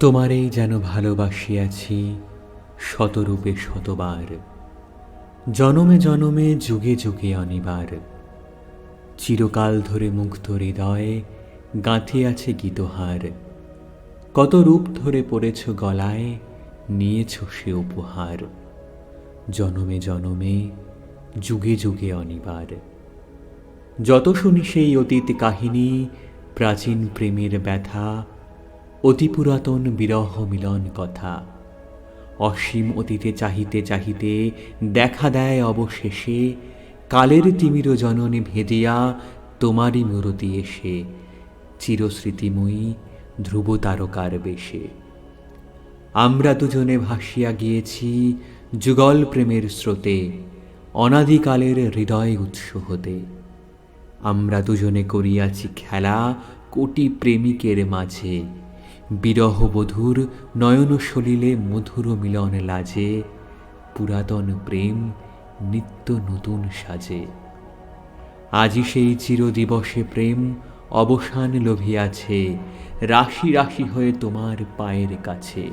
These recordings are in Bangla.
তোমারেই যেন ভালোবাসিয়াছি শতরূপে শতবার, জনমে জনমে যুগে যুগে অনিবার। চিরকাল ধরে মুগ্ধ হৃদয়ে গাঁথে আছে গীতহার। কত রূপ ধরে পড়েছ গলায়, নিয়েছ সে উপহার। জনমে জনমে যুগে যুগে অনিবার। যত শুনি সেই অতীত কাহিনী, প্রাচীন প্রেমের ব্যথা অতি পুরাতন বিরহ মিলন কথা। অসীম অতীতে চাহিতে চাহিতে দেখা দেয় অবশেষে, কালের তিমির জননে ভেদিয়া তোমারই মূরতি এসে, চিরস্মৃতিময়ী ধ্রুব তারকার বেশে। আমরা দুজনে ভাসিয়া গিয়েছি যুগল প্রেমের স্রোতে, অনাদিকালের হৃদয় উৎস হতে। আমরা দুজনে করিয়াছি খেলা কোটি প্রেমিকের মাঝে বিরহ বধুর নয়ন সলিলে মধুর মিলন লাজে, পুরাতন প্রেম নিত্য নতুন সাজে। আজি সেই চিরদিবসে প্রেম অবসান লোভিয়াছে, রাশি রাশি হয়ে তোমার পায়ের কাছে।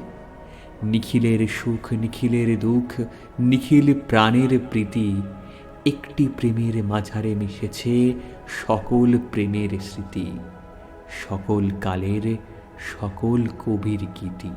নিখিলের সুখ, নিখিলের দুঃখ, নিখিল প্রাণের প্রীতি, একটি প্রেমের মাঝারে মিশেছে সকল প্রেমের স্মৃতি। সকল কালের সকল কবির গীতি